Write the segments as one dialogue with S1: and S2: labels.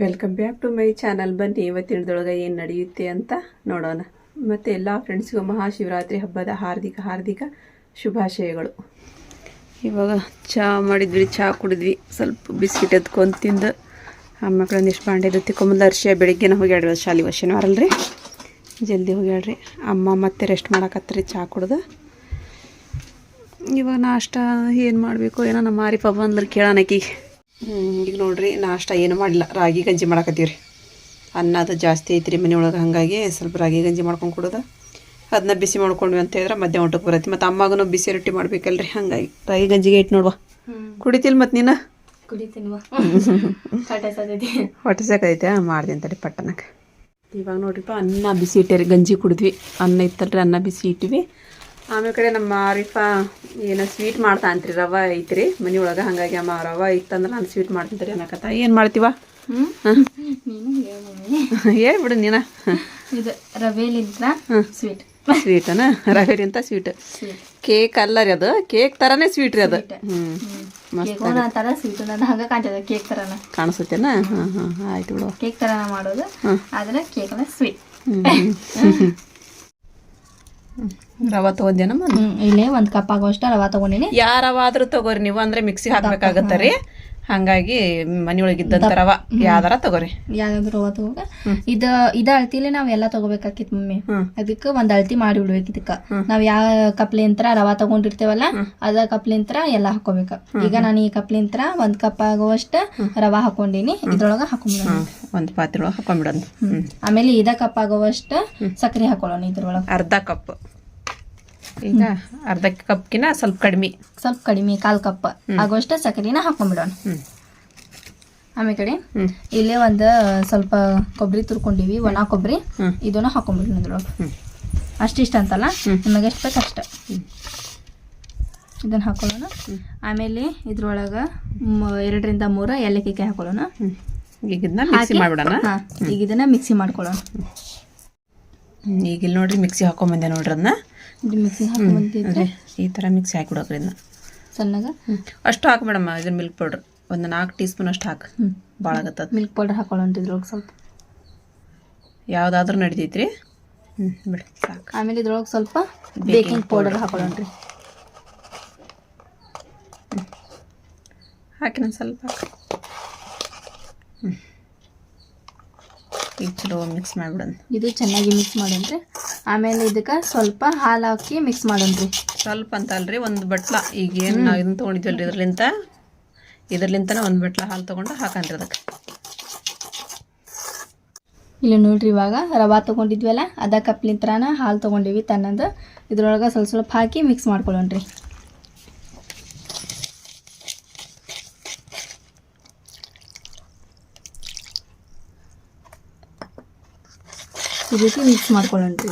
S1: Welcome back to my channel ಬನ್ನಿ ಇವತ್ತಿನದೊಳಗೆ ಏನು ನಡೆಯುತ್ತೆ ಅಂತ ನೋಡೋಣ. ಮತ್ತು ಎಲ್ಲ ಫ್ರೆಂಡ್ಸ್ಗೂ ಮಹಾಶಿವರಾತ್ರಿ ಹಬ್ಬದ ಹಾರ್ದಿಕ ಹಾರ್ದಿಕ ಶುಭಾಶಯಗಳು. ಇವಾಗ ಚಹಾ ಮಾಡಿದ್ವಿ ಚಹಾ ಕುಡಿದ್ವಿ. ಸ್ವಲ್ಪ ಬಿಸ್ಕಿಟ್ ಎತ್ಕೊಂಡು ತಿಂದು. ಆ ಮಕ್ಳು ಒಂದಿಷ್ಟು ಬಾಂಡೆ ತಿಕ್ಕೊಂಬಂದು ಅರ್ಶಿಯ ಬೆಳಿಗ್ಗೆನ ಹೋಗ್ಯಾಡ್ರಿ ಶಾಲಿ ಶನಿವಾರ ಅಲ್ರಿ? ಜಲ್ದಿ ಹೋಗ್ಯಾಡ್ರಿ ಅಮ್ಮ ಮತ್ತೆ ರೆಸ್ಟ್ ಮಾಡಕತ್ರಿ ಚಹಾ ಕುಡ್ದು. ಇವಾಗ ನಾಷ್ಟ ಏನು ಮಾಡಬೇಕು? ಏನೋ ನಮ್ಮ ಆರಿಫ ಬಂದ್ರೆ ಕೇಳೋಣ ಆಕಿಗೆ. ಈಗ ನೋಡ್ರಿ ನಾಷ್ಟ ಏನು ಮಾಡಿಲ್ಲ ರಾಗಿ ಗಂಜಿ ಮಾಡಕತ್ತೀವಿ ರೀ ಅನ್ನ ಅದು ಜಾಸ್ತಿ ಐತ್ರಿ ಮನೆ ಒಳಗೆ ಹಾಗಾಗಿ ಸ್ವಲ್ಪ ರಾಗಿ ಗಂಜಿ ಮಾಡ್ಕೊಂಡು ಕೊಡೋದು. ಅದನ್ನ ಬಿಸಿ ಮಾಡ್ಕೊಂಡ್ವಿ ಅಂತ ಹೇಳಿದ್ರೆ ಮಧ್ಯಾಹ್ನ ಊಟಕ್ಕೆ ಬರತ್ತೆ. ಮತ್ತು ಅಮ್ಮಗೂ ಬಿಸಿ ರೊಟ್ಟಿ ಮಾಡ್ಬೇಕಲ್ರಿ ಹಾಗಾಗಿ. ರಾಗಿ ಗಂಜಿಗೆ ಇಟ್ಟು ನೋಡುವ. ಕುಡಿತಿಲ್ ಮತ್ತು ನೀನು?
S2: ಕುಡಿತೀನಿ ಹೊಟ್ಟೆ
S1: ಸಾಕೈತೆ ಮಾಡ್ತೀನಿ ತಡಿ ಪಟ್ಟನಕ್ಕೆ ಇವಾಗ ನೋಡ್ರಿಪ್ಪ ಅನ್ನ ಬಿಸಿ ಇಟ್ಟೇರಿ ಗಂಜಿ ಕುಡಿದ್ವಿ. ಅನ್ನ ಇತ್ತಲ್ರಿ ಅನ್ನ ಬಿಸಿ ಇಟ್ಟಿವಿ ಆಮೇಲೆ ಕಡೆ ನಮ್ಮ ಆರಿಫಾ ಏನು ಸ್ವೀಟ್ ಮಾಡ್ತಾ ಅಂತ್ರಿ ರವ ಐತ್ರಿ. ಮನೆ ಒಳಗೆ ಹಾಗಾಗಿ ಅಮ್ಮ ರವ ಇತ್ತಂದ್ರೆ ನಾನು ಸ್ವೀಟ್ ಮಾಡ್ತೀನಿ ಅನ್ನಕತ್ತ. ಏನು ಮಾಡ್ತೀವ. ಹೇಳ್ಬಿಡು. ನೀನ.
S2: ಇದು ರವೆಲಿಂತ ಸ್ವೀಟ್
S1: ಸ್ವೀಟನ ರವೆಲಿಂತ ಸ್ವೀಟ್ ಕೇಕ್ ಅಲ್ಲ ರೀ ಅದು. ಕೇಕ್ ತರನೇ ಸ್ವೀಟ್ ರೀ ಅದು. ಕಾಣಿಸುತ್ತೇನ? ಹಾಂ ಹಾಂ ಆಯ್ತು ಬಿಡು.
S2: ಕೇಕ್ ತರ ಮಾಡೋದು. ಆದ್ರೆ ಕೇಕ್ ಅನ್ನ ಸ್ವೀಟ್
S1: ರವೆ ತೊಗೊಂಡೇನಮ್ಮ
S2: ಇಲ್ಲೇ ಒಂದ್ ಕಪ್ ಆಗೋಷ್ಟ ರವಾ ತಗೊಂಡಿನಿ.
S1: ಯಾರವಾದ್ರೂ ತಗೋರಿ ನೀವು ಅಂದ್ರೆ ಮಿಕ್ಸಿ ಹಾಕ್ಬೇಕಾಗತ್ತ ರೀ? ಹಂಗಾಗಿ ಮನೆಯೊಳಗಿದ್ದಂತ ರವಾ. ಯಾವ್ದಾರ ತಗೋರಿ.
S2: ಯಾವ್ದಾದ್ರು ರವಾ ತಗೋಗ. ಇದ ಇದ ಅಳತಿಲಿ ನಾವ್ ಎಲ್ಲಾ ತಗೋಬೇಕಾಕಿತ್ ಮಮ್ಮಿ. ಅದಕ್ಕ ಒಂದ್ ಅಳ್ತಿ ಮಾಡಿ ಬಿಡ್ಬೇಕು ಇದಕ್ಕ. ನಾವ್ ಯಾವ ಕಪ್ಲಿಂತ್ರ ರವಾ ತಗೊಂಡಿರ್ತೇವಲ್ಲ ಅದ ಕಪ್ಲಿಂತ್ರ ಎಲ್ಲಾ ಹಾಕೋಬೇಕ ಈಗ ನಾನು ಈ ಕಪ್ಲಿಂತ್ರ ಒಂದ್ ಕಪ್ ಆಗುವಷ್ಟ ರವಾ ಹಾಕೊಂಡಿನಿ ಇದ್ರೊಳಗ ಹಾಕೊಂಡ್ಬಿಡೋಣ
S1: ಒಂದ್ ಪಾತ್ರೆ ಒಳಗ ಹಾಕೊಂಡ್ಬಿಡೋದು
S2: ಆಮೇಲೆ ಇದ ಕಪ್ ಆಗುವಷ್ಟ ಸಕ್ಕರೆ ಹಾಕೊಳ್ಳೋಣ ಇದ್ರೊಳಗ.
S1: ಅರ್ಧ ಕಪ್ ಈಗ ಅರ್ಧ ಕಪ್ಕಿನ ಸ್ವಲ್ಪ ಕಡಿಮೆ.
S2: ಸ್ವಲ್ಪ ಕಡಿಮೆ ಕಾಲ್ ಕಪ್ ಆಗೋಷ್ಟ ಸಕ್ಕರೆನ ಹಾಕೊಂಡ್ಬಿಡೋಣ. ಆಮೇಲೆ ಇಲ್ಲೇ ಒಂದು ಸ್ವಲ್ಪ ಕೊಬ್ಬರಿ ತುರ್ಕೊಂಡಿವಿ ಒಣ ಕೊಬ್ಬರಿ. ಇದನ್ನ ಹಾಕೊಂಡ್ಬಿಡೋಣ ಇದ್ರೊಳಗ.
S1: ಹ್ಮ್.
S2: ಅಷ್ಟಿಷ್ಟ ಅಂತಲ್ಲ? ನಿಮಗೆ ಎಷ್ಟು ಬೇಕು ಅಷ್ಟ. ಇದನ್ನ ಹಾಕೊಳ್ಳೋಣ. ಆಮೇಲೆ ಇದ್ರೊಳಗ ಎರಡರಿಂದ ಮೂರು ಏಲಕ್ಕಿ ಹಾಕೊಳ್ಳೋಣ.
S1: ಈಗ ಇದನ್ನ ಮಿಕ್ಸಿ ಮಾಡ್ಬಿಡೋಣ.
S2: ಈಗ ಇದನ್ನ ಮಿಕ್ಸಿ ಮಾಡ್ಕೊಳ್ಳೋಣ.
S1: ಈಗ ಇಲ್ಲಿ ನೋಡ್ರಿ ಮಿಕ್ಸಿ ಹಾಕೊಂಬಂದೆ ನೋಡ್ರಿ ಅದನ್ನ
S2: ಇದು
S1: ಈ ಥರ ಮಿಕ್ಸಿ ಹಾಕಿಬಿಡೋಕ್ರಿ ಇದನ್ನ
S2: ಸಣ್ಣಗ?
S1: ಹ್ಞೂ ಅಷ್ಟು ಹಾಕ್ಬೇಡಮ್ಮ ಇದನ್ನ ಮಿಲ್ಕ್ ಪೌಡ್ರ್ ಒಂದು ನಾಲ್ಕು ಟೀ ಸ್ಪೂನ್ ಅಷ್ಟು ಹಾಕಿ.
S2: ಹ್ಞೂ
S1: ಭಾಳ ಆಗತ್ತದ.
S2: ಮಿಲ್ಕ್ ಪೌಡರ್ ಹಾಕೊಳ್ಳೋಣ ಇದ್ರೊಳಗೆ ಸ್ವಲ್ಪ.
S1: ಯಾವುದಾದ್ರೂ ನಡಿತೈತ್ರಿ ಹ್ಞೂ ಬಿಡಿ ಸಾಕು.
S2: ಆಮೇಲೆ ಇದ್ರೊಳಗೆ ಸ್ವಲ್ಪ ಬೇಕಿಂಗ್ ಪೌಡರ್ ಹಾಕೊಳ್ಳೋಣ್ರಿ.
S1: ಹಾಕಿ ನಾನು ಸ್ವಲ್ಪ ಹ್ಞೂ ಈಗ ಚಲೋ ಮಿಕ್ಸ್ ಮಾಡಿಬಿಡೋಣ.
S2: ಇದು ಚೆನ್ನಾಗಿ ಮಿಕ್ಸ್ ಮಾಡೋಣ್ರಿ ಆಮೇಲೆ ಇದಕ್ಕೆ ಸ್ವಲ್ಪ ಹಾಲು ಹಾಕಿ ಮಿಕ್ಸ್ ಮಾಡೋಣ್ರಿ
S1: ಸ್ವಲ್ಪ ಅಂತ ಅಲ್ರಿ ಒಂದು ಬಟ್ಲ. ಈಗ ಏನು ನಾವು ಇದನ್ನ ತೊಗೊಂಡಿದ್ವಲ್ರಿ ಇದ್ರಲಿಂತ? ಇದ್ರಲಿಂತನೇ ಒಂದು ಬಟ್ಲ ಹಾಲು ತೊಗೊಂಡು ಹಾಕನ್ರಿ ಅದಕ್ಕೆ.
S2: ಇಲ್ಲ ನೋಡ್ರಿ ಇವಾಗ ರವಾ ತೊಗೊಂಡಿದ್ವಲ್ಲ ಅದ ಕಪ್ಲಿಂತ್ರನ ಹಾಲು ತೊಗೊಂಡಿವಿ ತನ್ನದು. ಇದ್ರೊಳಗೆ ಸ್ವಲ್ಪ ಸ್ವಲ್ಪ ಹಾಕಿ ಮಿಕ್ಸ್ ಮಾಡ್ಕೊಳ್ಳೋಣ್ರಿ ಈ ರೀತಿ ಮಿಕ್ಸ್ ಮಾಡ್ಕೊಳ್ಳೋಣ್ರಿ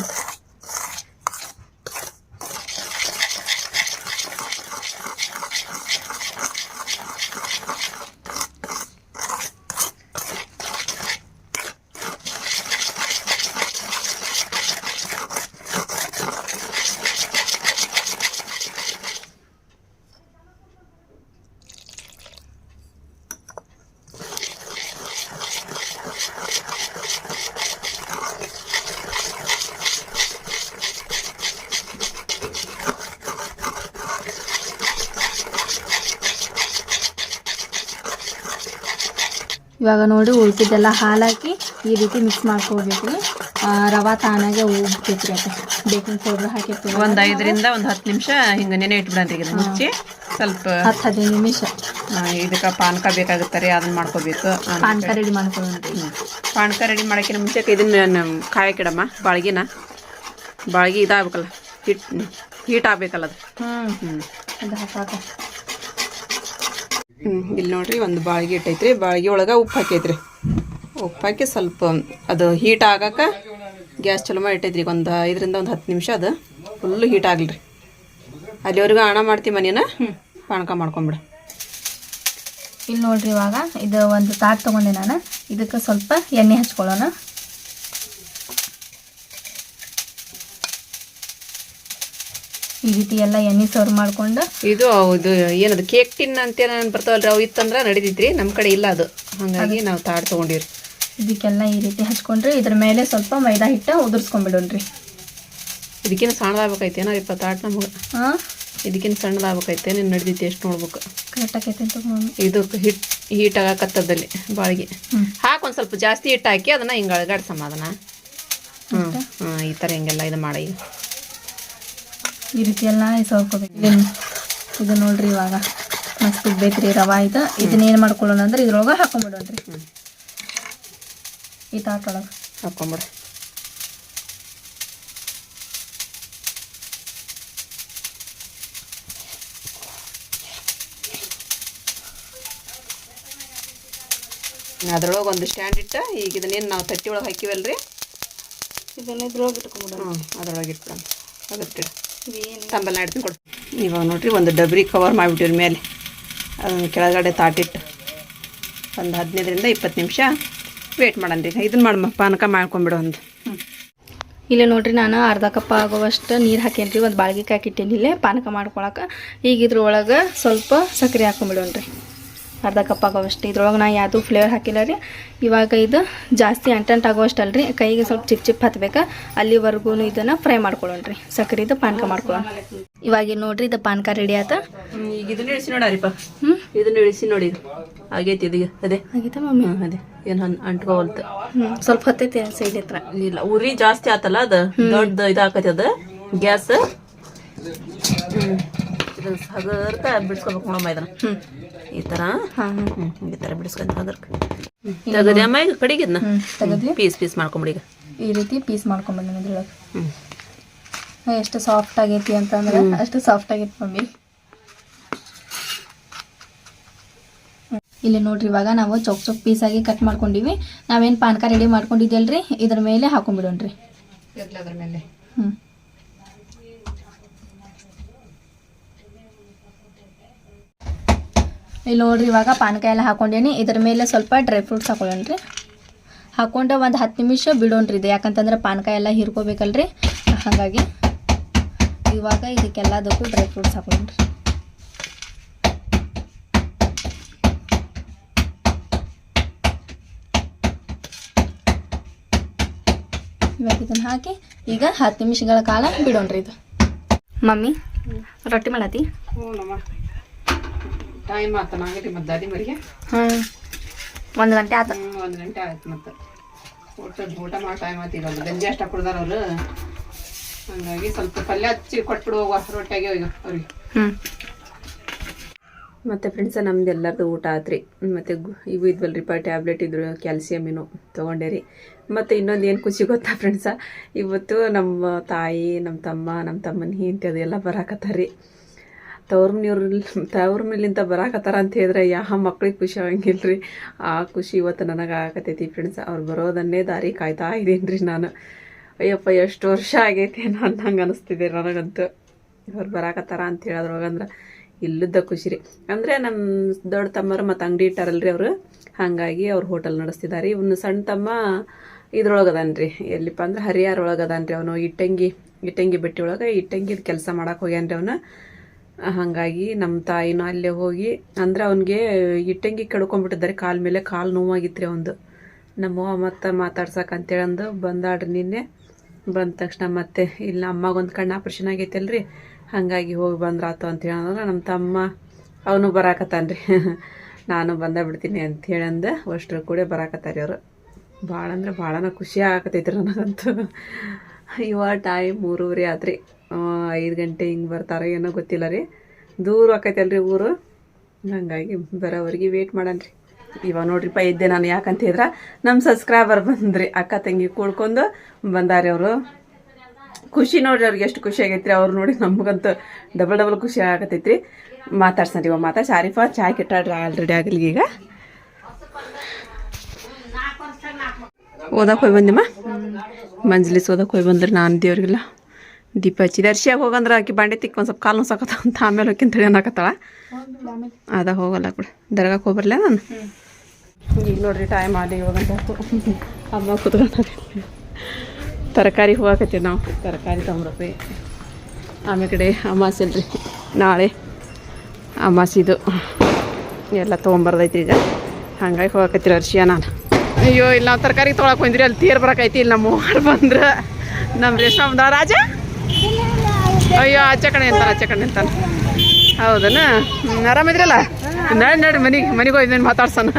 S2: ಇವಾಗ ನೋಡಿ ಉಳ್ಕಿದ್ದೆಲ್ಲ ಹಾಲಾಕಿ ಹಾಕಿ ಈ ರೀತಿ ಮಿಕ್ಸ್ ಮಾಡ್ಕೊಬೇಕು. ರವಾ ತಾನಾಗೆ ಉಬ್ತೈತ್ರಿ ಅದು. ಬೇಕಿಂಗ್ ಪೌಡ್ರ್ ಹಾಕಿರ್ತೀವಿ.
S1: ಒಂದು ಐದರಿಂದ ಒಂದು ಹತ್ತು ನಿಮಿಷ ಹಿಂಗೆ ನೆನೆ ಇಟ್ಬಿಡನ್ರಿ ಇದು ಮುಚ್ಚಿ ಸ್ವಲ್ಪ
S2: ಹತ್ತು ಹದಿನೈದು ನಿಮಿಷ.
S1: ಇದಕ್ಕೆ ಪಾನಕ ಬೇಕಾಗುತ್ತೆ ರೀ ಅದನ್ನ ಮಾಡ್ಕೋಬೇಕು.
S2: ಪಾನಕ ರೆಡಿ ಮಾಡ್ಕೊಳ್ಳೋಣ್ರಿ
S1: ಪಾನಕ ರೆಡಿ ಮಾಡೋಕ್ಕಿಂತ ಮುಂಚೆ ಇದನ್ನ ಕಾಯಕ್ಕಿಡಮ್ಮ ಬಾಳ್ಗಿನ. ಬಾಳ್ಗಿ ಇದಾಗಬೇಕಲ್ಲ ಹಿಟ್ ಹೀಟ್ ಆಗಬೇಕಲ್ಲ ಅದು.
S2: ಹ್ಞೂ
S1: ಹ್ಞೂ
S2: ಅದು ಹಾಕಾಕ
S1: ಹ್ಞೂ ಇಲ್ಲಿ ನೋಡಿರಿ ಒಂದು ಬಾಳ್ಗಿ ಇಟ್ಟೈತ್ರಿ. ಬಾಳ್ಗೆ ಒಳಗೆ ಉಪ್ಪು ಹಾಕೈತ್ರಿ. ಉಪ್ಪು ಹಾಕಿ ಸ್ವಲ್ಪ ಅದು ಹೀಟ್ ಆಗಕ್ಕೆ ಗ್ಯಾಸ್ ಚಲೋ ಮಾಡಿ ಇಟ್ಟೈತ್ರಿ. ಈಗ ಒಂದು ಐದರಿಂದ ಒಂದು ಹತ್ತು ನಿಮಿಷ ಅದು. ಫುಲ್ಲು ಹೀಟ್ ಆಗಲ್ರಿ. ಅಲ್ಲಿವರೆಗೂ ಹಣ ಮಾಡ್ತೀವಿ ಮನೇನ ಪಾನಕ ಮಾಡ್ಕೊಂಬಿಡ.
S2: ಇಲ್ಲಿ ನೋಡ್ರಿ ಇವಾಗ ಇದು ಒಂದು ತಾಟ್ ತೊಗೊಂಡೆ ನಾನು. ಇದಕ್ಕೆ ಸ್ವಲ್ಪ ಎಣ್ಣೆ ಹಚ್ಕೊಳ್ಳೋಣ. ಈ ರೀತಿ ಎಲ್ಲ ಎಣ್ಣೆ ಸರ್ವ್ ಮಾಡ್ಕೊಂಡು.
S1: ಇದು ಹೌದು ಏನದು ಕೇಕ್ ಟಿನ್ ಅಂತ ಏನೋ ಬರ್ತಾವಲ್ರಿ ಅವು ಇತ್ತಂದ್ರೆ ನಡೀತೈತ್ರಿ ನಮ್ಮ ಕಡೆ ಇಲ್ಲ ಅದು. ಹಾಗಾಗಿ ನಾವು ತಾಡ್ ತೊಗೊಂಡಿರಿ
S2: ಇದಕ್ಕೆಲ್ಲ ಈ ರೀತಿ ಹಚ್ಕೊಂಡ್ರಿ ಇದ್ರ ಮೇಲೆ ಸ್ವಲ್ಪ ಮೈದಾ ಹಿಟ್ಟು ಉದುರ್ಸ್ಕೊಂಡ್ಬಿಡೋಣ್ರಿ
S1: ಇದಕ್ಕಿಂತ ಸಣ್ಣದಾಗಬೇಕೈತೆ ಇಪ್ಪ ತಾಟ್ ನಮಗೆ.
S2: ಹಾಂ
S1: ಇದಕ್ಕಿಂತ ಸಣ್ಣದಾಗಬೇಕೈತೆ ನೀನು ನಡೆದೈತಿ ಎಷ್ಟು ನೋಡ್ಬೇಕು.
S2: ಕರೆಕ್ಟ್ ಆಕೈತೆ ಅಂತ
S1: ಇದು ಹಿಟ್ ಹೀಟ್ ಆಗಕತ್ತದಲ್ಲಿ ಬಾಳಿಗೆ. ಹಾಕಿ ಒಂದು ಸ್ವಲ್ಪ ಜಾಸ್ತಿ ಹಿಟ್ಟು ಹಾಕಿ ಅದನ್ನು ಹಿಂಗೆ ಅಳಗಾಡ್ಸಮ್ಮ ಅದನ್ನು. ಹ್ಞೂ ಹ್ಞೂ ಈ ಥರ ಹಿಂಗೆಲ್ಲ ಇದು ಮಾಡಿ.
S2: ಈ ರೀತಿ ಎಲ್ಲ ಸೋರ್ಕೋಬೇಕು ಇದು ನೋಡ್ರಿ ಇವಾಗ. ಮಸ್ತ್ ಇಡ್ಬೇಕ್ರಿ ರವಾ ಇದನ್ನ ಇದನ್ನೇನು ಮಾಡ್ಕೊಳ್ಳೋಣ ಅಂದ್ರೆ ಇದ್ರೊಳಗೆ ಹಾಕೊಂಡ್ಬಿಡೋಣ್ರಿ ಈ ತಾಟೊಳಗೆ.
S1: ಹಾಕೊಂಬಿಡು. ಅದ್ರೊಳಗೆ ಒಂದು ಸ್ಟ್ಯಾಂಡ್ ಇಟ್ಟ ಈಗ ಇದನ್ನೇನು ನಾವು ತಟ್ಟಿ ಒಳಗೆ ಹಾಕಿವಲ್ರಿ?
S2: ಇದನ್ನ ಇದ್ರೊಳಗೆ ಇಟ್ಕೊಂಡ್ಬಿಡೋಣ
S1: ಹ್ಞೂ ಅದ್ರೊಳಗೆ ಇಟ್ಕೊಂಡು ಅದಕ್ಕೆ ತಂಬಲ್ ನಾಡ್ತೀನಿ ಕೊಡ್ತೀನಿ ಇವಾಗ ನೋಡ್ರಿ ಒಂದು ಡಬ್ರಿ ಕವರ್ ಮಾಡಿಬಿಟ್ಟಿವ್ರಿ ಮೇಲೆ. ಅದನ್ನು ಕೆಳಗಡೆ ತಾಟಿಟ್ಟು ಒಂದು ಹದಿನೈದರಿಂದ ಇಪ್ಪತ್ತು ನಿಮಿಷ ವೇಟ್ ಮಾಡೋಣ್ರಿ ಇದನ್ನು ಮಾಡಮ್ಮ ಪಾನಕ ಮಾಡ್ಕೊಂಬಿಡು ಒಂದು
S2: ಇಲ್ಲ ನೋಡ್ರಿ ನಾನು ಅರ್ಧ ಕಪ್ ಆಗುವಷ್ಟು ನೀರು ಹಾಕೇನ್ರಿ ಒಂದು ಬಾಳ್ಗೆ ಹಾಕಿಟ್ಟೇನಿ ಇಲ್ಲೇ ಪಾನಕ ಮಾಡ್ಕೊಳಕ್ಕೆ ಈಗ ಇದ್ರೊಳಗೆ ಸ್ವಲ್ಪ ಸಕ್ಕರೆ ಹಾಕೊಂಬಿಡೋಣ್ರಿ ಅರ್ಧ ಕಪ್ ಆಗೋವಷ್ಟು. ಇದ್ರೊಳಗೆ ನಾ ಯಾವುದು ಫ್ಲೇವರ್ ಹಾಕಿಲ್ಲ ರೀ. ಇವಾಗ ಇದು ಜಾಸ್ತಿ ಅಂಟಂಟ್ ಆಗೋವಷ್ಟಲ್ಲ ರೀ ಕೈಗೆ ಸ್ವಲ್ಪ ಚಿಪ್ ಚಿಪ್ ಹತ್ಬೇಕು? ಅಲ್ಲಿವರೆಗೂ ಇದನ್ನು ಫ್ರೈ ಮಾಡ್ಕೊಳ್ಳೋಣ್ರಿ ಸಕ್ಕರೆದು ಪಾನಕ ಮಾಡ್ಕೊಳ್ಳೋಣ. ಇವಾಗ ನೋಡ್ರಿ ಇದು ಪಾನಕ ರೆಡಿ ಆತ.
S1: ಈಗ ಇದನ್ನ ಇಳಿಸಿ ನೋಡಾರಿಪ್ಪ.
S2: ಹ್ಞೂ
S1: ಇದನ್ನ ಇಳಿಸಿ ನೋಡಿ. ಆಗೈತಿ ಇದೀಗ. ಅದೇ.
S2: ಆಗೈತೆ ಮಮ್ಮಿ
S1: ಅದೇ. ಏನು ಹನ್ ಅಂಟ್ಕೋವಲ್ತು.
S2: ಹ್ಞೂ ಸ್ವಲ್ಪ ಹತ್ತೈತಿ ಸೈಡ್ ಹತ್ರ.
S1: ಇಲ್ಲ ಉರಿ ಜಾಸ್ತಿ ಆತಲ್ಲ ಅದು. ದೊಡ್ಡ ಇದಾಕತಿ ಅದು. ಗ್ಯಾಸ್. ಇದನ್ನ ಹಗರ್ಕ ಬಿಡಿಸ್ಕೋಬೇಕು ನೋಡಮ್ಮ ಇದನ್ನ.
S2: ಹ್ಞೂ
S1: ಈ ತರ.
S2: ಹಾಂ
S1: ಹ್ಞೂ ಈ ತರ ಬಿಡಿಸ್ಕೊಂತ ಹಗರ್ಕ ತೆಗದಿ ಅಮ್ಮ ಈಗ ಕಡಿಗಿದ್ನ ಪೀಸ್ ಪೀಸ್ ಮಾಡ್ಕೊಂಬಿಡಿ ಈಗ.
S2: ಈ ರೀತಿ ಪೀಸ್
S1: ಹ್ಞೂ
S2: ಎಷ್ಟು ಸಾಫ್ಟ್ ಆಗೈತಿ ಅಂತಂದ್ರೆ ಅಷ್ಟು ಸಾಫ್ಟ್ ಆಗೈತಿ ಮಮ್ಮಿ. ಇಲ್ಲಿ ನೋಡ್ರಿ ಇವಾಗ ನಾವು ಚೌಕ್ ಚೌಕ್ ಪೀಸ್ ಆಗಿ ಕಟ್ ಮಾಡ್ಕೊಂಡಿವಿ. ನಾವೇನ್ ಪಾನಕ ರೆಡಿ ಮಾಡ್ಕೊಂಡಿದ್ದಲ್ರಿ ಇದ್ರ ಮೇಲೆ ಹಾಕೊಂಡ್ಬಿಡೋಣ್ರಿ
S1: ಅದ್ರ ಮೇಲೆ.
S2: ಹ್ಞೂ ಇಲ್ಲಿ ನೋಡ್ರಿ, ಇವಾಗ ಪಾನಕಾಯಿ ಎಲ್ಲ ಹಾಕೊಂಡೇನಿ. ಇದ್ರ ಮೇಲೆ ಸ್ವಲ್ಪ ಡ್ರೈ ಫ್ರೂಟ್ಸ್ ಹಾಕೊಳ್ಳೋಣ್ರಿ. ಹಾಕೊಂಡು ಒಂದು ಹತ್ತು ನಿಮಿಷ ಬಿಡೋಣ್ರಿ ಇದು. ಯಾಕಂತಂದ್ರೆ ಪಾನಕಾಯಿ ಎಲ್ಲ ಹಿರ್ಕೋಬೇಕಲ್ರಿ. ಹಾಗಾಗಿ ಇವಾಗ ಇದಕ್ಕೆಲ್ಲದಕ್ಕೂ ಡ್ರೈ ಫ್ರೂಟ್ಸ್ ಹಾಕೊಳ್ಳೋಣ್ರಿ. ಇವಾಗ ಇದನ್ನ ಹಾಕಿ ಈಗ ಹತ್ತು ನಿಮಿಷಗಳ ಕಾಲ ಬಿಡೋಣ್ರಿ ಇದು. ಮಮ್ಮಿ, ರೊಟ್ಟಿ
S1: ನಮ್ಮ ಟೈಮ್ ಆತ ನಾಗಟಿ ಮತ್ತೆ ದಾದಿ ಮರಿಗೆ?
S2: ಹ್ಞೂ ಒಂದು ಗಂಟೆ ಆತ.
S1: ಒಂದು ಗಂಟೆ ಆಯ್ತು ಮತ್ತೆ. ಊಟ ಊಟ ಮಾಡೋ ಟೈಮ್ ಆಯ್ತು ಈಗ ಗಂಜಿ ಅಷ್ಟ ಕುಡ್ದಾರ ಅವರು. ಹಂಗಾಗಿ ಸ್ವಲ್ಪ ಪಲ್ಯ ಹಚ್ಚಿ ಕೊಟ್ಬಿಡು ಹೋಗುವ ರೊಟ್ಟಿಗೆ ಈಗ ಅವ್ರಿಗೆ
S2: ಹ್ಞೂ
S1: ಮತ್ತು ಫ್ರೆಂಡ್ಸ ನಮ್ದು ಎಲ್ಲರದು ಊಟ ಆತ್ರಿ. ಮತ್ತು ಗು- ಇವು ಇದ್ವಲ್ರಿಪ್ಪ ಟ್ಯಾಬ್ಲೆಟ್ ಇದ್ರು ಕ್ಯಾಲ್ಸಿಯಮಿನು ರೀ. ಮತ್ತು ಇನ್ನೊಂದು ಏನು ಖುಷಿ ಗೊತ್ತಾ ಫ್ರೆಂಡ್ಸ ಇವತ್ತು ನಮ್ಮ ತಾಯಿ ನಮ್ಮ ತಮ್ಮ ನಮ್ಮ ತಮ್ಮನ ಹಿಂತಿ ಅದೆಲ್ಲ ಬರಾಕತ್ತಾರ್ರಿ ತವ್ರ ಮನೆಯವ್ರ ತವ್ರ ಮೇಲಿಂದ ಬರಾಕತ್ತಾರ ಅಂತ ಹೇಳಿದ್ರೆ ಯಾವ ಮಕ್ಳಿಗೆ ಖುಷಿ ಆಗಂಗಿಲ್ಲ ರೀ ಆ ಖುಷಿ ಇವತ್ತು ನನಗೆ ಆಗಕತ್ತೈತಿ ಫ್ರೆಂಡ್ಸ್ ಅವ್ರು ಬರೋದನ್ನೇ ದಾರಿ ಕಾಯ್ತಾ ಇದ್ದೀನಿ ರೀ ನಾನು. ಅಯ್ಯಪ್ಪ, ಎಷ್ಟು ವರ್ಷ ಆಗೈತಿ ಏನೋ ಅನ್ನಂಗೆ ಅನಿಸ್ತಿದೆ ನನಗಂತೂ. ಅವ್ರು ಬರಾಕತ್ತಾರ ಅಂತ ಹೇಳಿದ್ರೊಳಗಂದ್ರೆ ಇಲ್ಲದ ಖುಷಿ ರೀ. ಅಂದರೆ ನಮ್ಮ ದೊಡ್ಡ ತಮ್ಮರು ಮತ್ತು ಅಂಗಡಿ ಇಟ್ಟಾರಲ್ರಿ ಅವರು. ಹಾಗಾಗಿ ಅವ್ರು ಹೋಟೆಲ್ ನಡೆಸ್ತಿದ್ದಾರೆ ಇವನು ಸಣ್ಣ ತಮ್ಮ ಇದ್ರೊಳಗೆ ರೀ ಎಲ್ಲಿಪ್ಪ ಅಂದ್ರೆ ಹರಿಯಾರ ಒಳಗದಾನ್ರಿ ಅವನು. ಇಟ್ಟಂಗಿ ಇಟ್ಟಂಗಿ ಬೆಟ್ಟಿ ಒಳಗೆ ಇಟ್ಟಂಗಿದ ಕೆಲಸ ಮಾಡೋಕೆ ಹೋಗ್ಯಾನ್ರಿ ಅವನು. ಹಾಗಾಗಿ ನಮ್ಮ ತಾಯಿನೂ ಅಲ್ಲೇ ಹೋಗಿ, ಅಂದ್ರೆ ಅವನಿಗೆ ಇಟ್ಟಂಗಿ ಕಡ್ಕೊಂಡ್ಬಿಟ್ಟಿದ್ದಾರೆ. ಕಾಲ ಮೇಲೆ ಕಾಲು ನೋವಾಗಿತ್ತು ಒಂದು ನಮ್ಮವ್ವ ಮತ್ತೆ ಮಾತಾಡ್ಸಕ್ಕೆ ಅಂತೇಳಿ ಅಂದು ಬಂದಾಡ್ರಿ ನಿನ್ನೆ. ಬಂದ ತಕ್ಷಣ ಮತ್ತೆ ಇಲ್ಲ ಅಮ್ಮಗೊಂದು ಕಣ್ಣು ಆಪ್ರೇಷನ್ ಆಗೈತಲ್ರಿ, ಹಾಗಾಗಿ ಹೋಗಿ ಬಂದ್ರಾತು ಅಂತ ಹೇಳಂದ್ರೆ ನಮ್ಮ ತಮ್ಮ ಅವನು ಬರಾಕತ್ತಾನ್ರಿ. ನಾನು ಬಂದ ಬಿಡ್ತೀನಿ ಅಂತ ಹೇಳಂದ ಅಷ್ಟ್ರ ಕೂಡ ಬರಾಕತ್ತಾರಿ ಅವರು. ಭಾಳ ಅಂದ್ರೆ ಭಾಳನ ಖುಷಿ ಆಗತೈತ್ರಿ ನನಗಂತೂ. ಇವ ಟೈಮ್ ಮೂರುವರೆ ಆತ್ರಿ. ಐದು ಗಂಟೆ ಹಿಂಗೆ ಬರ್ತಾರೆ ಏನೋ ಗೊತ್ತಿಲ್ಲ ರೀ. ದೂರ ಆಕೈತಲ್ರಿ ಊರು. ಹಂಗಾಗಿ ಬರೋವರೆಗೆ ವೇಟ್ ಮಾಡನ್ರಿ ಇವಾಗ ನೋಡ್ರಿಪ್ಪ ಇದ್ದೆ ನಾನು ಯಾಕಂತ ಹೇಳಿದ್ರೆ ನಮ್ಮ ಸಬ್ಸ್ಕ್ರೈಬರ್ ಬಂದ್ರಿ, ಅಕ್ಕ ತಂಗಿ ಕೂಡ್ಕೊಂಡು ಬಂದಾರೆ ಅವರು. ಖುಷಿ ನೋಡ್ರಿ ಅವ್ರಿಗೆ ಎಷ್ಟು ಖುಷಿ ಆಗೈತ್ರಿ. ಅವ್ರು ನೋಡಿ ನಮಗಂತೂ ಡಬಲ್ ಡಬಲ್ ಖುಷಿ ಆಗತೈತ್ರಿ. ಮಾತಾಡ್ಸನ್ರಿ ಇವಾಗ ಮಾತಾಡ್ಸಿ ಆರಿಫಾ ಚಾಯ್ ಕೆಟ್ಟಾಡ್ರಿ ಆಲ್ರೆಡಿ ಆಗಲಿ ಈಗ. ಓದಕ್ಕೆ ಹೋಗಿ ಬಂದಿಮ್ಮ? ಮಂಜ್ಲಿಸ್ ಓದಕ್ಕೆ ಹೋಗಿ ಬಂದ್ರಿ. ನಾನು ದೇವ್ರಿಗೆಲ್ಲ. ದೀಪ ಹಚ್ಚಿ ಅರ್ಶಿಯಾಗ ಹೋಗಂದ್ರೆ ಆಕಿ ಬಾಂಡೆ ತಿಕ್ಕ ಒಂದು ಸ್ವಲ್ಪ ಕಾಲು ಸಾಕತ್ತ ಅಂತ ಆಮೇಲೆ ಹೋಗಿ ಅಂತೇಳಿ ಅನ್ನಕತ್ತಾಳ ಅದ ಹೋಗಲ್ಲ ಕೂಡ ದರ್ಗಾಕ್ ಹೋಗ್ಬರ್ಲ ನಾನು. ಈಗ ನೋಡ್ರಿ ಟೈಮ್ ಆಗಲಿ ಇವಾಗ ಅಮ್ಮ ಕುತ್ಕೊಂಡು ತರಕಾರಿ ಹೋಗಕತ್ತೀವಿ ನಾವು. ತರಕಾರಿ ತೊಗೊಂಬ್ರಪ್ಪಿ ಆಮೇಲೆ ಕಡೆ ಅಮಾಸೆ ಅಲ್ರಿ. ನಾಳೆ ಅಮಾಸಿದು ಎಲ್ಲ ತೊಗೊಂಬರ್ದೈತಿ ಈಗ. ಹಂಗಾಗಿ ಹೋಗಕತ್ತೀರ ಅರ್ಶಿಯ ನಾನು. ಅಯ್ಯೋ, ಇಲ್ಲಿ ನಾವು ತರಕಾರಿ ತೊಗೊಳಕ್ ಬಂದ್ರಿ ಅಲ್ಲಿ ತೀರ್ ಬರಕೈತಿ ಇಲ್ಲಿ ನಮ್ಮ ಮೂವರು ಬಂದ್ರೆ. ನಮ್ಮ ರೇಷ್ಮಾ ರಾಜ. ಅಯ್ಯೋ, ಆಚೆ ಕಡೆ ನಿಂತಾನ ಆಚೆ ಕಡೆ ನಿಂತಾನ ಹೌದನ? ಆರಾಮಿದ್ರಲ್ಲ ನಡಿ ನಡಿ, ಮನೆಗೆ, ಮನಿಗೆ ಹೋಗಿ ಮಾತಾಡ್ಸೋಣ.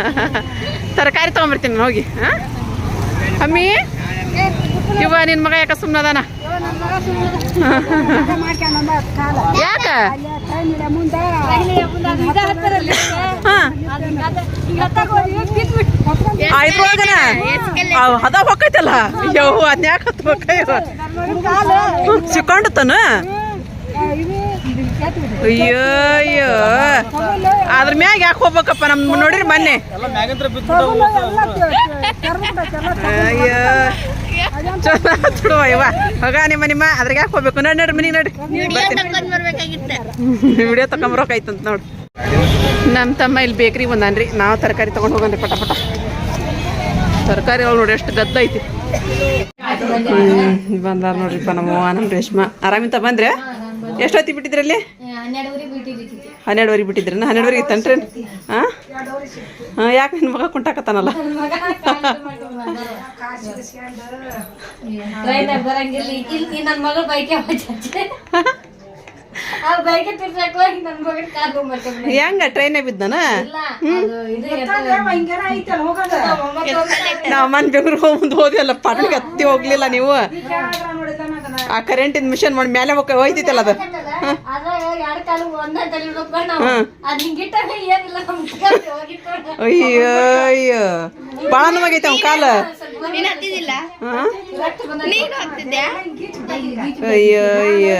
S1: ತರಕಾರಿ ತೊಗೊಂಬರ್ತೀನಿ, ನಾನು ಹೋಗಿ, ಹಾಂ? ಅಮ್ಮಿ, ಇವ ನಿನ್ನ ಮಗ ಯಾಕೆ ಸುಮ್ಮನದಾನ ಯಾಕ? ಅವ್ ಹದ ಹೊಕ್ಕೈತಲ್ಲ? ಯೋ ಅದ್ಯಾಕ ಯಾಕೆ ಹತ್ತು ಹೊಕ್ಕಯ್ಯವ ಸಿಕ್ಕೊಂಡತನ ಅಯ್ಯೋ ಅಯ್ಯೋ. ಅದ್ರ ಮ್ಯಾಗ ಯಾಕೆ ಹೋಗ್ಬೇಕಪ್ಪ? ನಮ್ ನೋಡಿರಿ ಮೊನ್ನೆ. ಅಯ್ಯೋ. ಚಲೋ ಇವ ಹೋಗ ನಿಮ್ಮ ನಿಮ್ಮ. ಅದ್ರಾಗ ಯಾಕೆ ಹೋಗ್ಬೇಕು? ನೋಡಿ ನೋಡ್ರಿ ಮನೆಗೆ ನೋಡ್ರಿ. ವಿಡಿಯೋ ತಗೊಂಬರೋಕಾಯ್ತಂತ ನೋಡಿ. ನಮ್ಮ ತಮ್ಮ ಇಲ್ಲಿ ಬೇಕ್ರಿ ಬಂದಾನ್ರಿ. ನಾವು ತರಕಾರಿ ತೊಗೊಂಡು ಹೋಗನ್ರಿ ಪಟ ಪಟ. ತರಕಾರಿ ಅವ್ರು ನೋಡಿ ಎಷ್ಟು ಗದ್ದ ಐತಿ. ಬಂದಾರ ನೋಡ್ರಿಪ್ಪ ನಮ್ಮ ನಮ್ಮ ರೇಷ್ಮಾ. ಆರಾಮಿಂತ ಬಂದ್ರೆ? ಎಷ್ಟೊತ್ತಿ ಬಿಟ್ಟಿದ್ರಲ್ಲಿ? ಹನ್ನೆರಡುವರೆ ಬಿಟ್ಟಿದ್ರನ? ಹನ್ನೆರಡುವರೆಗೆ ಇತ್ತನ್ರಿ? ಹಾಂ? ಹಾಂ ಯಾಕೆ ನಿನ್ನ ಮಗ ಕುಂಟಾಕತ್ತಾನಲ್ಲ?
S2: ನನ್ನ ಮಗಳು ಬೈಕೆ ಹೋಗಿ?
S1: ಟ್ರೈನೇ ಬಿದ್ದನ?
S2: ಇಲ್ಲ ಅದು ಇದು
S1: ನಾವು ಮನ್ ಬೆಂಗ್ಳೂರಿಗೆ ಹೋಗಿ ಮುಂದೆ ಹೋದ್ವಲ್ಲ ಪಾಟ್ಲಿಗೆ ಹತ್ತಿ ಹೋಗ್ಲಿಲ್ಲ ನೀವು. ಆ ಕರೆಂಟಿನ ಮಿಷನ್ ಮಾಡಿ ಮೇಲೆ ಹೋಗ ಹೋಯ್ತಿತ್ತಲ್ಲ ಅದು?
S2: ಅದ್ರಾಗ ಎರಡು ಕಾಲು ಒಂದೇ ನಾವು ಅದ್ ಹಿಂಗಿಟ್ಟಾಗ ಏನಿಲ್ಲ ನಮ್ ಹೋಗಿತ್ತು
S1: ಅಯ್ಯೋ. ಅಯ್ಯೋ ಭಾಳ ನೋವಾಗೈತೆ ಅವ್ನ ಕಾಲ.
S2: ನೀನ್ ಹತ್ತಿದಿಲ್ಲ
S1: ಹಾಂ? ಅಯ್ಯೋ ಅಯ್ಯೋ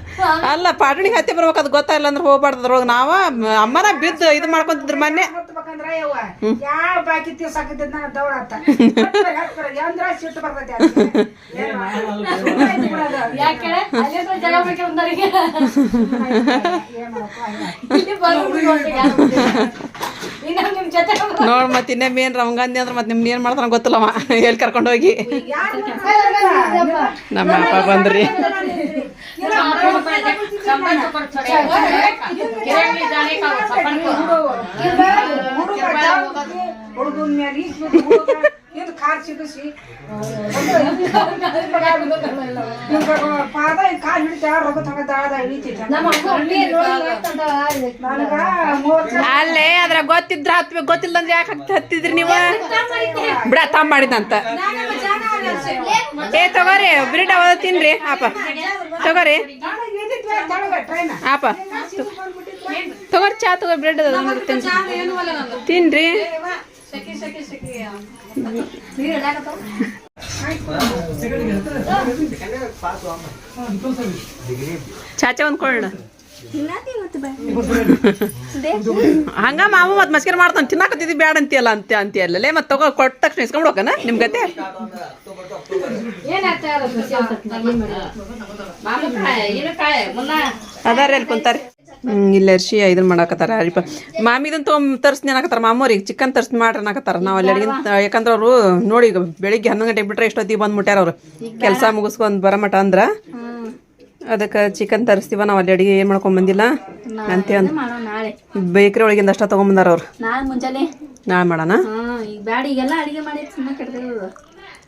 S1: ಅಲ್ಲ ಪಾಟಣಿಗೆ ಹತ್ತಿ ಬರ್ಬೇಕು ಅದು ಗೊತ್ತಾಗಲ್ಲ ಅಂದ್ರೆ ಹೋಗ್ಬಾರ್ದು ಅದ್ರೊಳಗೆ ನಾವ. ಅಮ್ಮನ ಬಿದ್ದು ಇದು ಮಾಡ್ಕೊಂತಿದ್ರು ಮೊನ್ನೆ. ನೋಡ್ ಮತ್ತೆ ಇನ್ನೇ ಮೇನ್ ರವಂಗಂದಿ ಅಂದ್ರೆ ಮತ್ತೆ ನಿಮ್ಗೆ ಏನ್ ಮಾಡ್ತಾನ ಗೊತ್ತಿಲ್ಲವ. ಎಲ್ಲಿ
S3: ಕರ್ಕೊಂಡೋಗಿ
S1: ನಮ್ಮ ಅಪ್ಪ ಬಂದ್ರಿ.
S3: ಸಿಗಿಸಿ ಪಾದ ಹಿಡಿತ
S1: ಅಲ್ಲೇ ಅದ್ರ ಗೊತ್ತಿದ್ರ ಹತ್ಬೇಕು ಗೊತ್ತಿಲ್ಲ ಅಂದ್ರೆ ಯಾಕೆ ಹತ್ತಿದ್ರಿ ನೀವು? ಬಿಡ ತಮ್ಮ ಮಾಡಿದಂತ. ಏ ತಗೋರಿ ಬ್ರಿಡ್ ಅವ ತಿನ್ರಿ ಆಪ ತಗೋರಿ. ಆಪ. ತಗೋರಿ ಚಾ ತಗೋ ಬ್ರೆಡ್ ಅದ ನೋಡಿ ತಿನ್ರಿ. ಚಾಚಾ ಒಂದ್ಕೊಳ್ಳೋಣ ಕೊಳ್ಳ ಹಂಗ ಮಾವ ಮತ್ ಮಸ್ಕರ್ ಮಾಡ್ತಾನ. ತಿನ್ನಾಕತ್ತಿದ್ದಿ ಬ್ಯಾಡ ಅಂತೀಯಲ್ಲ ಅಂತ ಅಂತೀಯಲ್ಲೇ ಮತ್ ತಗೋ ಕೊಟ್ಟ ತಕ್ಷಣ ಇಸ್ಕೊಂಡ್ಬಿಡಕನ ನಿಮ್ ಗತೆ? ಅದಾರ ಅಲ್ಲಿ ಕುಂತಾರಿ ಹ್ಮ್ ಇಲ್ಲ ಅರ್ಶಿ ಇದನ್ನ ಮಾಡಾಕತ್ತಾರ ಅರಿಪ. ಮಾಮಿದನ್ ತೊಗೊಂಡ್ ತರ್ಸ್ನಿ ಅನ್ನಕತ್ತಾರ ಮಾಮೂರಿಗೆ ಚಿಕನ್ ತರ್ಸ್ ಮಾಡ್ರಿ ಅನ್ನಕತ್ತಾರ. ನಾವು ಅಲ್ಲಿ ಅಡಿಗೆ ಯಾಕಂದ್ರೆ ಅವರು ನೋಡಿ ಈಗ ಬೆಳಿಗ್ಗೆ ಹನ್ನೊಂದು ಗಂಟೆ ಬಿಟ್ರೆ ಎಷ್ಟೊತ್ತಿಗೆ ಬಂದ್ಬಿಟ್ಟಾರ ಮುಟ್ಯಾರ ಅವ್ರು. ಕೆಲಸ ಮುಗಿಸ್ಕೊಂಡ್ ಬರಮಟ ಅಂದ್ರ. ಅದಕ್ಕೆ ಚಿಕನ್ ತರಿಸ್ತೀವ ನಾವು ಅಲ್ಲಿ ಅಡಿಗೆ ಏನು ಮಾಡ್ಕೊಂಡ್ ಬಂದಿಲ್ಲ? ಅಂತ. ಬೇಕ್ರಿ ಒಳಗಿಂದ ಅಷ್ಟ ತಗೊಂಬಂದಾರ ಅವ್ರು.
S2: ನಾಳೆ ಮುಂಜಾನೆ.
S1: ನಾಳೆ ಮಾಡೋಣ?
S2: ಹಾ ಈಗ ಬ್ಯಾಡ ಈಗೆಲ್ಲ ಅಡಿಗೆ ಮಾಡಿ ಸುಮ್ಮನೆ ಕೆಡ್ದಿರೋದು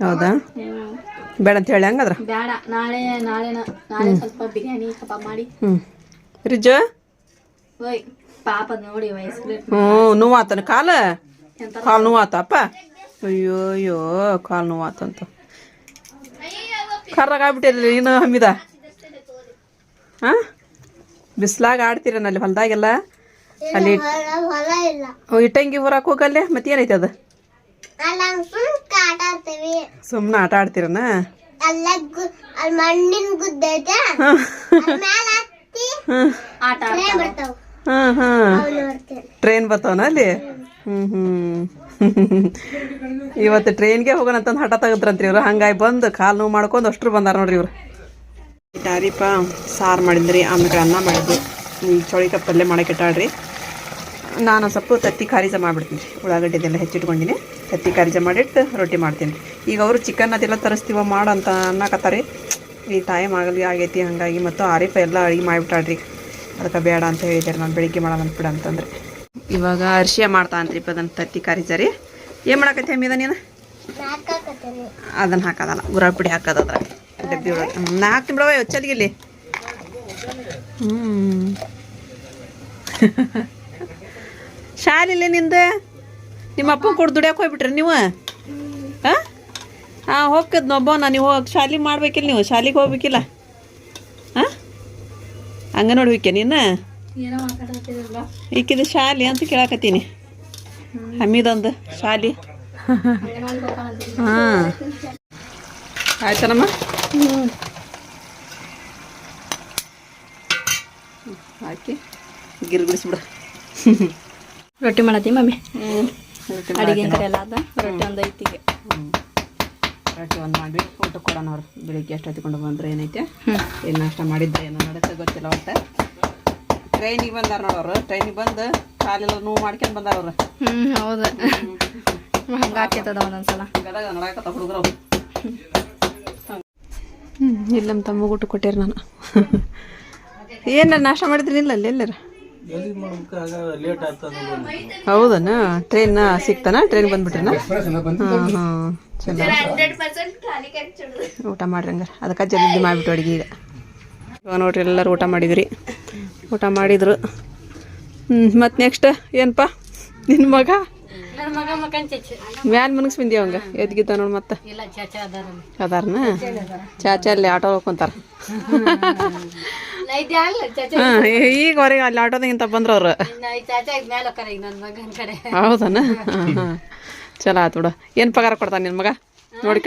S1: ಹೌದಾ? ಬೇಡ ಅಂತ ಹೇಳಿ ಹಂಗದ್ರ?
S2: ಬೇಡ ನಾಳೆ ನಾಳೆ ನಾಳೆ ಸ್ವಲ್ಪ ಬಿರಿಯಾನಿ ಕಬಾಬ್ ಮಾಡಿ.
S1: ಹ್ಞೂ
S2: ಓಯ್ ಪಾಪ ನೋಡಿ ವಯಸ್ಸು
S1: ಹ್ಞೂ ನೋವಾತನ ಕಾಲ? ಕಾಲು ನೋವಾತಪ್ಪ ಅಯ್ಯೋ ಅಯ್ಯೋ ಕಾಲು ನೋವಾತಂತ. ಕರ್ರಾಗ್ಬಿಟ್ಟಿರಲಿ ನೀನು ಹಮ್ಮಿದ? ಹಾಂ? ಬಿಸ್ಲಾಗ ಆಡ್ತೀರನ ಅಲ್ಲಿ ಹೊಲ್ದಾಗೆಲ್ಲ? ಅಲ್ಲಿ
S4: ಹೊಲ ಇಲ್ಲ.
S1: ಓ, ಇಟ್ಟಂಗಿ ಹೊರಕ್ಕೆ ಹೋಗಲ್ಲೇ? ಮತ್ತೆ ಏನೈತೆ ಅದು?
S4: ಅಲ್ಲ ಸುಮ್ ಕಾಟ ಆಡ್ತೀವಿ.
S1: ಸುಮ್ಮನೆ ಆಟ ಆಡ್ತೀರನ?
S4: ಅಲ್ಲ ಮಣ್ಣಿನ ಟ್ರೈನ್
S1: ಬರ್ತಾವನ ಅಲ್ಲಿ? ಹ್ಮ್ ಹ್ಮ್. ಇವತ್ತು ಟ್ರೈನ್ಗೆ ಹೋಗೋಣ ಅಂತಂದು ಹಠ ತೆಗದ್ರಂತ್ರಿ ಇವ್ರು. ಹಂಗಾಗಿ ಬಂದು ಕಾಲು ನೋವು ಮಾಡ್ಕೊಂಡು ಅಷ್ಟ್ರು ಬಂದಾರ ನೋಡ್ರಿ ಇವ್ರು. ದಾರಿಪ ಸಾರು ಮಾಡಿದ್ರಿ ಆಮೇಲೆ ಅನ್ನ ಮಾಡಿದ್ದು ಈ ಚೌಳಿಕಾಯಿ ಪಲ್ಯ ಮಾಡಕ್ಕೆ ಇಟ್ಟಾಳ್ರಿ ನಾನು ಸ್ವಲ್ಪ ತತ್ತಿ ಖಾರಿಜ ಮಾಡಿಬಿಡ್ತೀನಿ ರೀ. ಉಳ್ಳಾಗಡ್ಡೆದೆಲ್ಲ ಹೆಚ್ಚಿಟ್ಕೊಂಡಿನಿ. ತತ್ತಿ ಖಾರಿಜ ಮಾಡಿಟ್ಟು ರೊಟ್ಟಿ ಮಾಡ್ತೀನಿ ಈಗ ಅವರು ಚಿಕನ್ ಅದೆಲ್ಲ ತರಿಸ್ತೀವ ಮಾಡು ಅಂತ ಅನ್ನಕತ್ತಾರೆ. ಈ ಟೈಮ್ ಆಗಲಿ ಆಗೈತಿ ಹಾಗಾಗಿ ಮತ್ತು ಆರೀಪ ಎಲ್ಲ ಅಡುಗೆ ಮಾಡಿಬಿಟ್ಟಾಳ್ರಿ ಅದಕ್ಕೆ ಬೇಡ ಅಂತ ಹೇಳಿದ್ದಾರೆ. ನಾನು ಬೆಳಿಗ್ಗೆ ಮಾಡೋಣ ಅಂದ್ಬಿಡ ಅಂತಂದ್ರೆ. ಇವಾಗ ಅರ್ಶಿಯ ಮಾಡ್ತಾ ಅಂತ್ರಿಪ್ಪ ಅದನ್ನು ತತ್ತಿ ಖಾರಿಜ ರೀ. ಏನು ಮಾಡಕತ್ತೆ ಅಮ್ಮಿದ ನೀನು? ಅದನ್ನು ಹಾಕೋದಲ್ಲ. ಉರಾಪುಡಿ ಪುಡಿ ಹಾಕೋದು ಅದ್ರಾಗ. ಡಬ್ಬಿ ಒಳಗೆ ನಾ ಹಾಕ್ತೀನಿ ಬಿಡವ ಇಲ್ಲಿ ಹ್ಞೂ ಶಾಲಿಲ್ಲ ನಿಂದು? ನಿಮ್ಮ ಅಪ್ಪ ಕೊಡು ದುಡಿಯಕ್ಕೆ ಹೋಗ್ಬಿಟ್ರಿ ನೀವು? ಹಾಂ? ಹಾಂ ಹೋಗ್ತದ ಒಬ್ಬನ ನೀವು ಹೋಗಿ ಶಾಲಿಗೆ ಮಾಡ್ಬೇಕಿಲ್ಲ ನೀವು ಶಾಲಿಗೆ ಹೋಗ್ಬೇಕಿಲ್ಲ. ಹಾಂ? ಹಂಗೆ ನೋಡ್ಬೇಕೆ ನೀನು? ಈಕಿದ ಶಾಲಿ ಅಂತ ಕೇಳಾಕತ್ತೀನಿ. ಹಮ್ಮಿದೊಂದು ಶಾಲಿ. ಹಾಂ. ಆಯ್ತನಮ್ಮ? ಹಾಕಿ ಬಿಡು
S2: ರೊಟ್ಟಿ ಮಾಡತ್ತಿ ಮಮ್ಮಿ? ಅಡಿಗೆ ಎಲ್ಲ ಅದ? ರೊಟ್ಟಿ ಒಂದು ಐತಿಗೆ.
S1: ರೊಟ್ಟಿ ಒಂದು ಮಾಡಿ ಊಟ ಕೊಡೋಣ ಅವ್ರು ಬೆಳಿಗ್ಗೆ ಎಷ್ಟು ಹತ್ಕೊಂಡು ಬಂದ್ರೆ ಏನೈತೆ? ಏನು ನಾಷ್ಟ ಮಾಡಿದ್ದೆ ಏನೋ ನಡಕ್ಕೆ ಗೊತ್ತಿಲ್ಲ ಒಟ್ಟು. ಟ್ರೈನಿಗೆ ಬಂದಾರ ನೋಡೋರು ಟ್ರೈನಿಗೆ ಬಂದು ಕಾಲೆಲ್ಲ ನೋವು ಮಾಡ್ಕೊಂಡು ಬಂದಾರ ಅವ್ರು.
S2: ಹ್ಞೂ ಹೌದು. ಹಂಗೆ ಸಲ ಒಂದೊಂದ್ಸಲ.
S1: ಗದಗ ನಡಕತ್ತ ಹುಡುಗರು ಹ್ಞೂ ಇಲ್ಲ ನಮ್ಮ ತಮ್ಮ ಊಟ ಕೊಟ್ಟಿರ ನಾನು. ಏನಾರ ನಾಷ್ಟ ಮಾಡಿದ್ರಿ ಇಲ್ಲ ಅಲ್ಲಿ, ಎಲ್ಲರ? ಹೌದನ? ಟ್ರೈನ್ ಸಿಕ್ತಾನ? ಟ್ರೈನ್ ಬಂದ್ಬಿಟ್ರಿ ಹಾಂ ಹಾಂ ಚಲೋ. ಊಟ ಅದಕ್ಕೆ ಜಲ್ದಿ ಮಾಡಿಬಿಟ್ಟು ಅಡುಗೆ ಈಗ. ಇವಾಗ ನೋಡ್ರಿ ಎಲ್ಲರೂ ಊಟ ಮಾಡಿದ್ರಿ. ಊಟ ಮಾಡಿದ್ರು. ಹ್ಞೂ ಮತ್ತು ನೆಕ್ಸ್ಟ್ ಏನಪ್ಪ ನಿನ್ನ ಮಗ? ಮ್ಯಾಲ ಮನಸ್ ಬಂದಿ ಅವಂಗ? ಎದ್ಗಿದ್ದ ನೋಡು ಮತ್ತೆ? ಅದಾರನ? ಚಾಚಾ ಅಲ್ಲಿ ಆಟೋ ಹೋಗ್ಕೊಂತಾರ ಈಗ ಹೊರಗೆ ಅಲ್ಲಿ ಆಟೋದಾಗಿಂತ ಬಂದ್ರ ಅವ್ರು. ಹೌದನ? ಚಲೋ ಆತು ಬಿಡು. ಏನು ಪಗಾರ ಕೊಡ್ತಾನೆ ನಿನ್ನ ಮಗ? ನೋಡಿ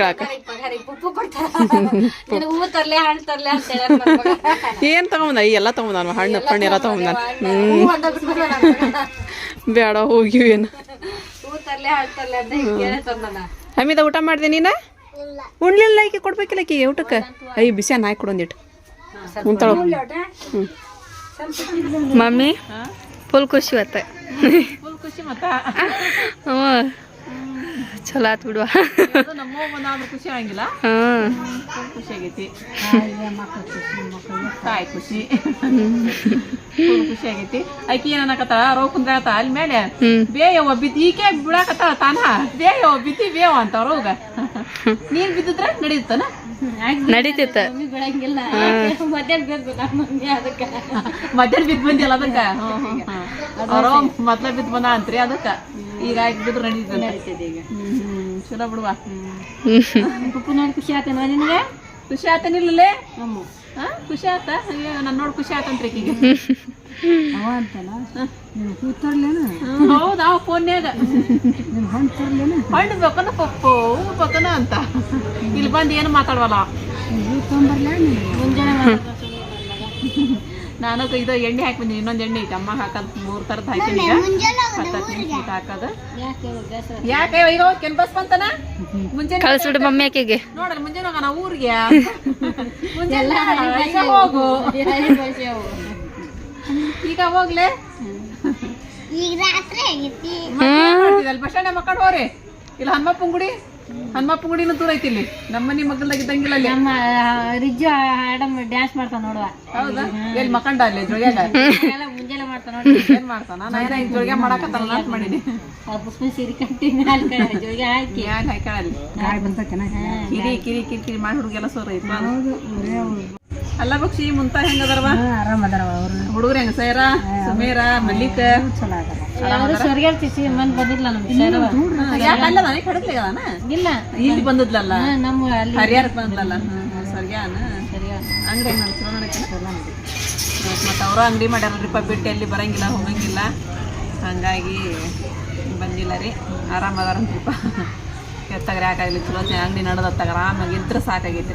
S1: ಏನ್ ತಗೊಂಬಂದ? ಈ ಎಲ್ಲ ತಗೊಂಬಂದ ಹಣ್ಣು ಹಣ್ಣು ಎಲ್ಲ ತಗೊಂಬಂದ
S2: ಹೂ ಅಂತ ಬಿಟ್ಬಿಟ್ಟ ನನ್ನ ಮಗ.
S1: ಬೇಡ ಹೋಗಿವಿ ಏನು.
S2: ಹಮೀದ ತರ್ಲೆ ಹಣ್ಣು ಅಂತ ಹಿಂಗೆ ಹೇಳಿ ತಂದನ
S1: ಹಮ್ಮಿದ ಊಟ ಮಾಡಿದೆ ನೀನ? ಉಣ್ಲಿಲ್ಲ ಈಕೆ ಕೊಡ್ಬೇಕಿಲ್ಲ ಈಕೆ ಊಟಕ್ಕೆ? ಅಯ್ಯ ಬಿಸಿ ಅನ್ನ ಹಾಕಿ ಕೊಡೊಂದಿಟ್ಟು ಹ್ಞೂ
S2: ಮಮ್ಮಿ ಫುಲ್ ಖುಷಿ ಮತ್ತೆ.
S1: ಫುಲ್ ಖುಷಿ ಮತ್ತ
S2: ಹ್ಞೂ ಚಲೋ ಆತ್ ಬಿಡುವ.
S1: ಖುಷಿ ಆಗಿಲ್ಲ ಖುಷಿ ಆಗೈತಿ. ತಾಯಿ ಖುಷಿ. ಖುಷಿ ಆಗೈತಿ. ಆಕಿ ಏನ್ ಅನ್ನಕತ್ತಾಳ? ರೋಗ ಕುಂದ್ರಾಗತ್ತ ಅಲ್ಲಿ ಮೇಲೆ. ಬೇಯವ್ವ ಬಿದ್ದಿ ಈಕೆ ಬಿಡಾಕತ್ತಾಳ ತಾನ? ಬೇಯವ್ವ ಬಿದ್ದಿ ಬೇವ ಅಂತ ರೋಗ. ನೀನ್ ಬಿದ್ದಿದ್ರ ನಡೀತನ?
S2: ನಡೀತಿತ್ತ.
S1: ಮಧ್ಯಾಹ್ನ ಬಿದ್ದು ಬಂದಿಲ್ಲ ಅದಕ್ಕ? ಮೊದ್ಲ ಬಿದ್ದು ಬಂದ ಅಂತ್ರಿ ಅದಕ್ಕ. ಈಗ ಆಗಿ ರೆಡಿ ನಡೀತದೆ ಈಗ. ಚಲೋ ಬಿಡುವ. ಖುಷಿ ಆತೇನ ನಿನಗೆ? ಖುಷಿ ಆತನಿಲ್ಲಲೇ ಹಾ ಖುಷಿ ಆತ ಅಯ್ಯೋ ನನ್ನ ನೋಡಿ ಖುಷಿ ಆತಂತ್ರಿ ಈಕಿಗೆ ಹ್ಮ್, ಹೌದು ಅವ ಫೋನ್ಯಾಗ ಹಣ್ಣು ಬೇಕನ ಪಪ್ಪು ಹೂ ಬೇಕನ ಅಂತ. ಇಲ್ಲಿ ಬಂದು ಏನು ಮಾತಾಡ್ವಲ್ಲ? ನಾನು ಇದು ಎಣ್ಣೆ ಹಾಕಿ ಬಂದೀನಿ ಇನ್ನೊಂದು ಎಣ್ಣೆ ಐತೆ. ಅಮ್ಮ ಹಾಕೋದು ಮೂರು ಥರದ್ದು ಹಾಕಿನಿ ಈಗ ಹಾಕೋದು. ಯಾಕೆ ಈಗ ಕೆನ್ ಬಸ್ ಬಂತನ? ಮುಂಜಾನೆ
S2: ಕಳಿಸ್ಬಿಡು ಮಮ್ಮಿ ಆಕೆಗೆ.
S1: ನೋಡಲ್ಲ ಮುಂಜಾನೆ ಹೋಗೋಣ ಊರಿಗೆ. ಮುಂಜಾನೆ ಈಗ ಹೋಗು ಈಗ ಹೋಗ್ಲೆ?
S4: ಈಗ ರಾತ್ರಿ
S1: ಬಸ್ ಸ್ಟ್ಯಾಂಡ್ ಮಕ್ಕಳು ಹೋರಿ ಇಲ್ಲ ಹನುಮಪ್ಪನ ಗುಡಿ ಗುಡಿನ ದೂರ ಐತಿ ಇಲ್ಲಿ ನಮ್ಮನೆ ಮಗಲ್ದಾಗ ಇದ್ದಂಗಿಲ್ಲ ಅಲ್ಲಿ
S2: ನಮ್ಮ ರಿಜ್ಜು ಮೇಡಮ್ ಡ್ಯಾನ್ಸ್ ಮಾಡ್ತಾನ ನೋಡುವ
S1: ಹೌದಾ ಎಲ್ಲಿ ಮಕ್ಕಂಡ ಅಲ್ಲಿ ಮಾಡ್ತಾನೆ
S2: ಎಲ್ಲ ಮುಂಜಾನೆ ಮಾಡ್ತಾವ ನೋಡಿ
S1: ಏನ್ ಮಾಡ್ತಾನ ನಾ ಇನ್ ಮಾಡಿನಿ ಆ
S2: ಪುಷ್ಪ ಸೀರೆ ಕಟ್ಟಿ ಕಡೆ ಹಾಕಿ
S1: ಯಾಕೆ ಕಿರಿ ಕಿರಿ ಕಿರಿ ಕಿರಿ ಮಾಡಿ ಹುಡುಗೆಲ್ಲ ಸೋರ ಐತಿ ಅಲ್ಲ ಬಕ್ಷಿ ಮುಂತಾ ಹೆಂಗದಾರವ ಹುಡುಗರು ಹೆಂಗ ಸೈರ? ಸುಮೇರ ಮಲ್ಲಿಕ?
S2: ಯಾರು ಸ್ವರ್ಗಾರ್ತಿಸಿ ಮನ್ ಬಂದಿಲ್ಲ ನಮ್ಗೆ ಸರವ?
S1: ಯಾಕ ಅಲ್ಲ ನನಗೆ ಕಡಕ್ಲಿಗದಾನ
S2: ಇಲ್ಲ.
S1: ಇಲ್ಲಿ ಬಂದಿದ್ಲಲ್ಲ?
S2: ನಮ್ಮ ಅಲ್ಲಿ
S1: ಹರಿಯಾರಕ್ಕೆ ಬಂದಲ್ಲ ಸರ್ಗ್ಯಾನ ಅಂಗಡಿ ಹೆಂಗ್ ಚಲೋ ನಡೀತನ ಮತ್ತು ಅವರು ಅಂಗಡಿ ಮಾಡ್ಯಾರಲ್ರಿಪ್ಪ ಬಿಟ್ಟು ಎಲ್ಲಿ ಬರಂಗಿಲ್ಲ ಹೋಗಂಗಿಲ್ಲ. ಹಂಗಾಗಿ ಬಂದಿಲ್ಲ ರೀ. ಆರಾಮದಾರಂತ್ರಿಪ್ಪ ಎತ್ತಾಗ್ರೆ ಯಾಕಾಗಲಿ ಚಲೋ. ಅಂಗಡಿ ನಡೆದತ್ತಾಗ ಆರಾಮಾಗಿ ಇದ್ರೆ ಸಾಕಾಗೈತೆ